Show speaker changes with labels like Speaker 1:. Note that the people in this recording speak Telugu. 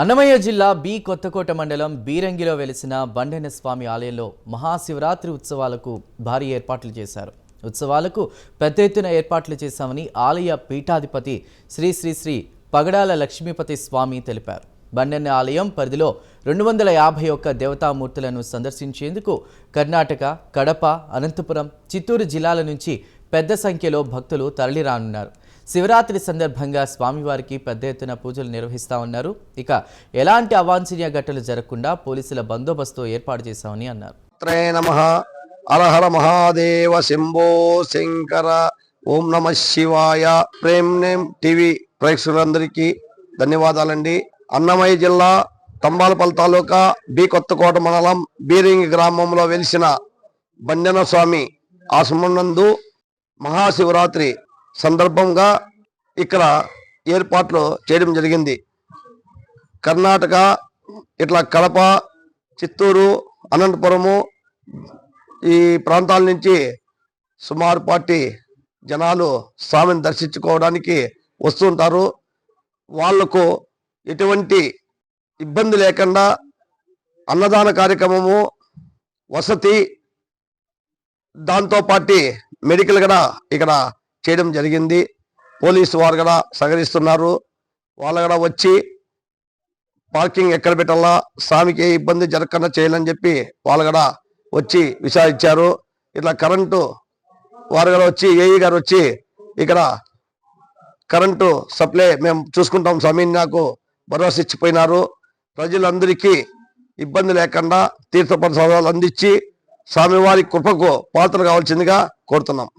Speaker 1: అన్నమయ్య జిల్లా బి కొత్తకోట మండలం బీరంగిలో వెలిసిన బండెన స్వామి ఆలయంలో మహాశివరాత్రి ఉత్సవాలకు భారీ ఏర్పాట్లు చేశారు. ఉత్సవాలకు పెద్ద ఎత్తున ఏర్పాట్లు చేశామని ఆలయ పీఠాధిపతి శ్రీ శ్రీ శ్రీ పగడాల లక్ష్మీపతి స్వామి తెలిపారు. బండెన్న ఆలయం పరిధిలో రెండు వందల యాభై ఒక్క దేవతామూర్తులను సందర్శించేందుకు కర్ణాటక కడప అనంతపురం చిత్తూరు జిల్లాల నుంచి పెద్ద సంఖ్యలో భక్తులు తరలిరానున్నారు. శివరాత్రి సందర్భంగా స్వామివారికి పెద్ద ఎత్తున పూజలు నిర్వహిస్తా ఉన్నారు. ఇక ఎలాంటి అవాంఛనీయ ఘటనలు జరగకుండా పోలీసుల బందోబస్తు ఏర్పాటు చేశామని అన్నారు.
Speaker 2: అరహర మహాదేవ శంభో శంకర. ఓం నమ శివాయ. ప్రేమ్ నేమ్ టీవీ ప్రేక్షకులందరికీ ధన్యవాదాలండి. అన్నమయ్య జిల్లా తంబాలపల్లి తాలూకా బి కొత్తకోట మండలం బీరింగ్ గ్రామంలో వెలిసిన బండన స్వామి ఆశ్రమనందు మహాశివరాత్రి సందర్భంగా ఇక్కడ ఏర్పాట్లు చేయడం జరిగింది. కర్ణాటక ఇట్లా కడప చిత్తూరు అనంతపురము ఈ ప్రాంతాల నుంచి సుమారు పార్టీ జనాలు స్వామిని దర్శించుకోవడానికి వస్తుంటారు. వాళ్ళకు ఎటువంటి ఇబ్బంది లేకుండా అన్నదాన కార్యక్రమము వసతి దాంతోపాటు మెడికల్ కూడా ఇక్కడ చేయడం జరిగింది. పోలీసు వారు కూడా సహకరిస్తున్నారు. వాళ్ళు కూడా వచ్చి పార్కింగ్ ఎక్కడ పెట్టాలా స్వామికి ఏ ఇబ్బంది జరగకుండా చేయాలని చెప్పి వాళ్ళు కూడా వచ్చి విచారించారు. ఇట్లా కరెంటు వారు కూడా వచ్చి ఏఈ గారు వచ్చి ఇక్కడ కరెంటు సప్లై మేము చూసుకుంటాం స్వామి నాకు భరోసా ఇచ్చిపోయినారు. ప్రజలందరికీ ఇబ్బంది లేకుండా తీర్థ ప్రసాదాలు అందించి స్వామివారి కృపకు పాత్ర కావాల్సిందిగా కోరుతున్నాం.